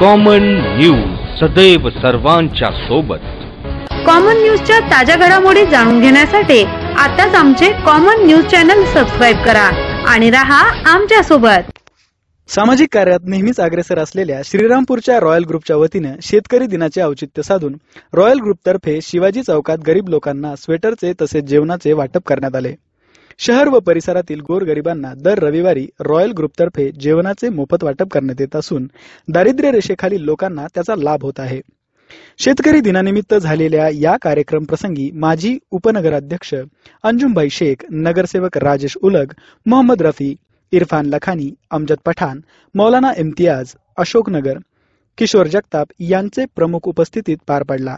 Common news सदैव सर्वांच्या सोबत. कॉमन न्यूजच्या ताज्या घडामोडी जाणून घेण्यासाठी आताच आमचे कॉमन न्यूज चॅनल सबस्क्राईब करा आणि रहा आमच्यासोबत सामाजिक कार्यात नेहमीच अग्रेसर असलेल्या श्रीरामपूरच्या रॉयल ग्रुपच्या वतीनं शेतकरी दिनाचे औचित्य साधून रॉयल ग्रुपतर्फे शिवाजी चौकात गरीब लोकांना स्वेटरचे तसेच जेवणाचे वाटप करण्यात आले. शहर व परिसरातील गोरगरिबांना दर रविवारी रॉयल ग्रुपतर्फे जेवणाचे मोफत वाटप करण्यात येत असून दारिद्र्य रेषेखालील लोकांना त्याचा लाभ होत आहे. शेतकरी दिनानिमित्त झालेल्या या कार्यक्रम प्रसंगी माजी उपनगराध्यक्ष अंजुमभाई शेख नगरसेवक राजेश उलग मोहम्मद रफी इरफान लखानी अमजद पठाण मौलाना इम्तियाज अशोकनगर किशोर जगताप यांचे प्रमुख उपस्थितीत पार पडला.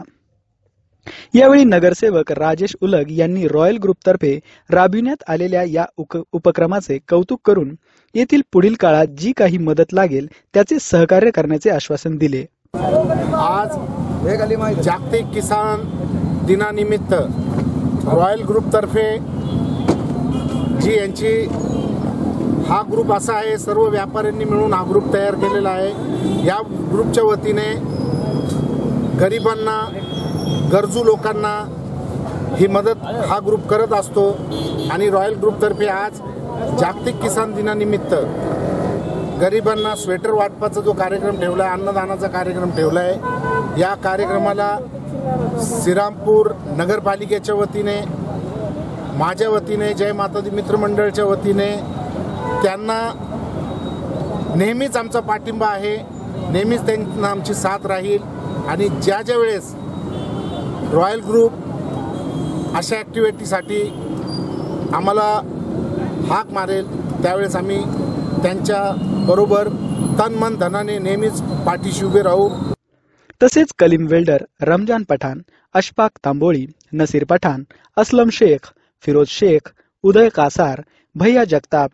यावेळी नगरसेवक राजेश उलग यांनी रॉयल ग्रुपतर्फे राबविण्यात आलेल्या या उपक्रमाचे कौतुक करून येथील पुढील काळात जी काही मदत लागेल त्याचे सहकार्य करण्याचे आश्वासन दिले. आज जागतिक किसान दिनानिमित्त रॉयल ग्रुपतर्फे जी यांची हा ग्रुप असा आहे सर्व व्यापाऱ्यांनी मिळून हा ग्रुप तयार केलेला आहे. या ग्रुपच्या वतीने गरिबांना गरजू लोकांना ही मदत हा ग्रुप करत असतो आणि रॉयल ग्रुपतर्फे आज जागतिक किसान दिनानिमित्त गरिबांना स्वेटर वाटपाचा जो कार्यक्रम ठेवला आहे अन्नदानाचा कार्यक्रम ठेवला आहे या कार्यक्रमाला श्रीरामपूर नगरपालिकेच्या वतीने माझ्या वतीने जय मातादी मित्रमंडळच्या वतीने त्यांना नेहमीच आमचा पाठिंबा आहे नेहमीच त्यांना आमची साथ राहील आणि ज्या ज्या वेळेस रॉयल ग्रुप अशा ॲक्टिव्हिटीसाठी आम्हाला हाक मारेल. त्यावेळेस आम्ही त्यांच्या बरोबर तन मन धनाने नेहमीच पाठीशी उभे राहू. तसेच कलीम वेल्डर रमजान पठाण अशफाक तांबोळी नसीर पठाण असलम शेख फिरोज शेख उदय कासार भैया जगताप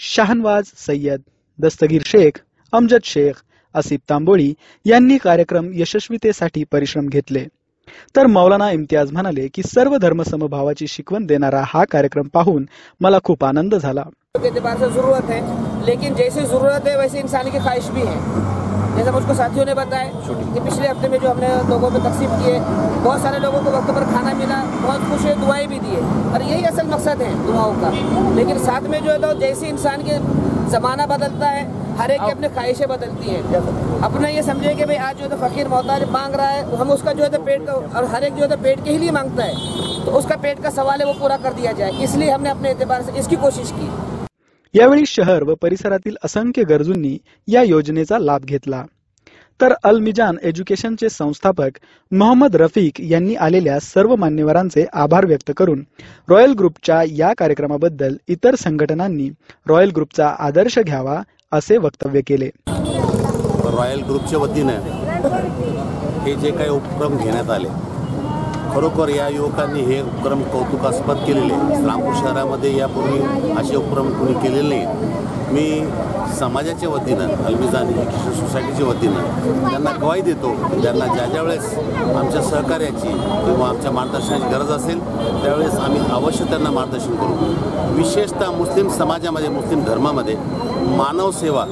शाहनवाज सय्यद दस्तगीर शेख अमजद शेख असिफ तांबोळी यांनी कार्यक्रम यशस्वीतेसाठी परिश्रम घेतले. तर मौलाना इम्तियाज़ म्हणाले की सर्व धर्म समभावाची शिकवण देणारा हा कार्यक्रम पाहून मला खूप आनंद झाला. एतबार से ज़रूरत है लेकिन जैसे ज़रूरत है वैसे इंसान की ख्वाहिश भी है. जैसा मुझको साथियों ने बताया कि पिछले हफ़्ते में जो हमने लोगों को तकसीम किए बहुत सारे लोगों को वक्त पर खाना मिला बहुत खुश हुए दुआएँ भी दिए। और यही असल मकसद है दुआओं का। लेकिन साथ में जो है तो जैसे इंसान के ज़माना बदलता है हर एक की अपनी ख्वाहिशें बदलती हैं। अपना ये समझे कि भाई आज जो है तो फ़कीर मोहताज मांग रहा है तो हम उसका जो है तो पेट का और हर एक जो है तो पेट के ही लिए मांगता है। तो उसका पेट का सवाल है वो पूरा कर दिया जाए। इसलिए हमने अपने एतबार से इसकी कोशिश की। यावेळी शहर व परिसरातील असंख्य गरजूंनी या योजनेचा लाभ घेतला. तर अल मिजान एज्युकेशनचे संस्थापक मोहम्मद रफीक यांनी आलेल्या सर्व मान्यवरांचे आभार व्यक्त करून रॉयल ग्रुपच्या या कार्यक्रमाबद्दल इतर संघटनांनी रॉयल ग्रुपचा आदर्श घ्यावा असे वक्तव्य केले. रॉयल ग्रुपच्या वतीनं हे जे काही उपक्रम घेण्यात आले खरोखर या युवकांनी हे उपक्रम कौतुकास्पद केलेले. रामपूर शहरामध्ये यापूर्वी असे उपक्रम कोणी केलेले नाही मी समाजाच्या वतीनं अल्मिजान एज्युकेशन सोसायटीच्या वतीनं त्यांना ग्वाही देतो त्यांना ज्या ज्या वेळेस आमच्या सहकार्याची किंवा आमच्या मार्गदर्शनाची गरज असेल त्यावेळेस आम्ही अवश्य त्यांना मार्गदर्शन करू. विशेषतः मुस्लिम समाजामध्ये मुस्लिम धर्मामध्ये मानवसेवा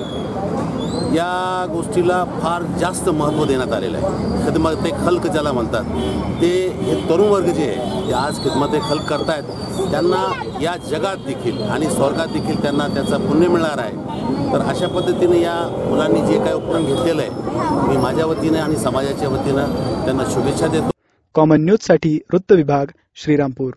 या गोष्टीला फार जास्त महत्त्व देण्यात आलेलं आहे. खिदमत ते खल्क ज्याला म्हणतात. ते हे तरुण वर्ग जे आहे ते आज खिदमत खल्क करतायत. त्यांना या जगात देखील आणि स्वर्गात देखील त्यांना त्याचा पुण्य मिळणार आहे. तर अशा पद्धतीने या मुलांनी जे काही उपक्रम घेतलेलं आहे मी माझ्या वतीने आणि समाजाच्या वतीनं त्यांना शुभेच्छा देतो. कॉमन न्यूजसाठी वृत्त विभाग श्रीरामपूर.